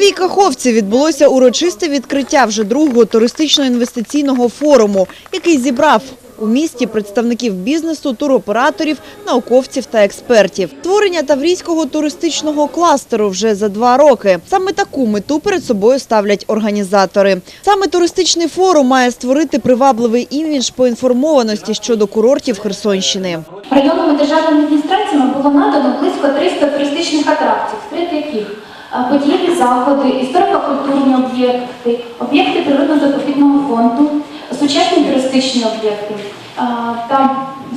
Новій Каховці відбулося урочисте відкриття вже другого туристично-інвестиційного форуму, який зібрав у місті представників бізнесу, туроператорів, науковців та експертів. Створення таврійського туристичного кластеру вже за два роки. Саме таку мету перед собою ставлять організатори. Саме туристичний форум має створити привабливий імідж поінформованості щодо курортів Херсонщини. Районними державними адміністраціями було надано близько 300 туристичних атракцій, серед яких е, подієві заходи, історико-культурні об'єкти, об'єкти природно-заповідного фонду, сучасні туристичні об'єкти. Е, Та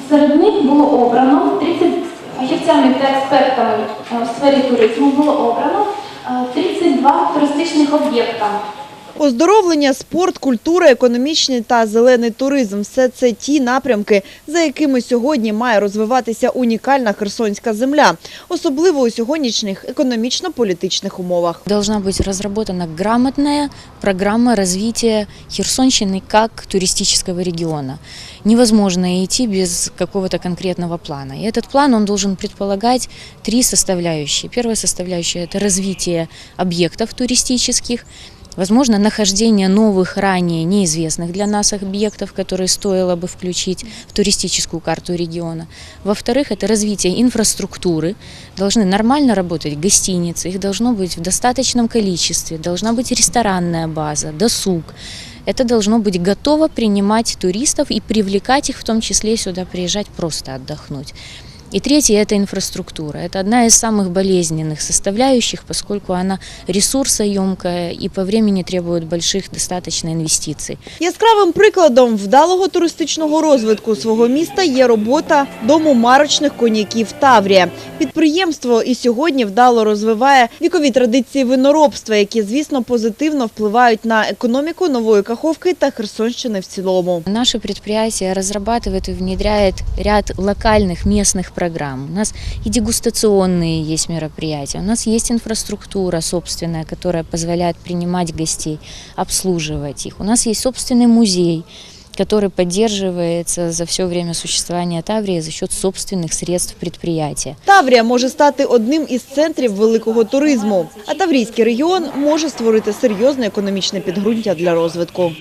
серед них було обрано 30 фахівцями та експертами в сфері туризму було обрано е, 32 туристичних об'єкта. Оздоровлення, спорт, культура, економічний та зелений туризм – все це ті напрямки, за якими сьогодні має розвиватися унікальна херсонська земля, особливо у сьогоднішніх економічно-політичних умовах. Должна быть разработана грамотная программа развития Херсонщины как туристического региона. Невозможно идти без какого-то конкретного плана. И этот план он должен предполагать три составляющие. Первая составляющая – это развитие объектов туристических, Возможно, нахождение новых, ранее неизвестных для нас объектов, которые стоило бы включить в туристическую карту региона. Во-вторых, это развитие инфраструктуры. Должны нормально работать гостиницы, их должно быть в достаточном количестве, должна быть ресторанная база, досуг. Это должно быть готово принимать туристов и привлекать их в том числе сюда приезжать просто отдохнуть. И третье – это инфраструктура. Это одна из самых болезненных составляющих, поскольку она ресурсоемкая и по времени требует больших достаточно инвестиций. Яскравим прикладом вдалого туристичного розвитку свого міста є робота дому марочних коньяків «Таврія». Підприємство і сьогодні вдало розвиває вікові традиції виноробства, які, звісно, позитивно впливають на економіку Нової Каховки та Херсонщини в цілому. Наше предприятие разрабатывает и внедряет ряд локальных местных программ. У нас и дегустационные есть мероприятия, у нас есть инфраструктура собственная, которая позволяет принимать гостей, обслуживать их. У нас есть собственный музей, который поддерживается за все время существования Таврии за счет собственных средств предприятия. Таврія може стати одним із центрів великого туризму, а Таврійський регіон може створити серйозне економічне підґрунтя для розвитку.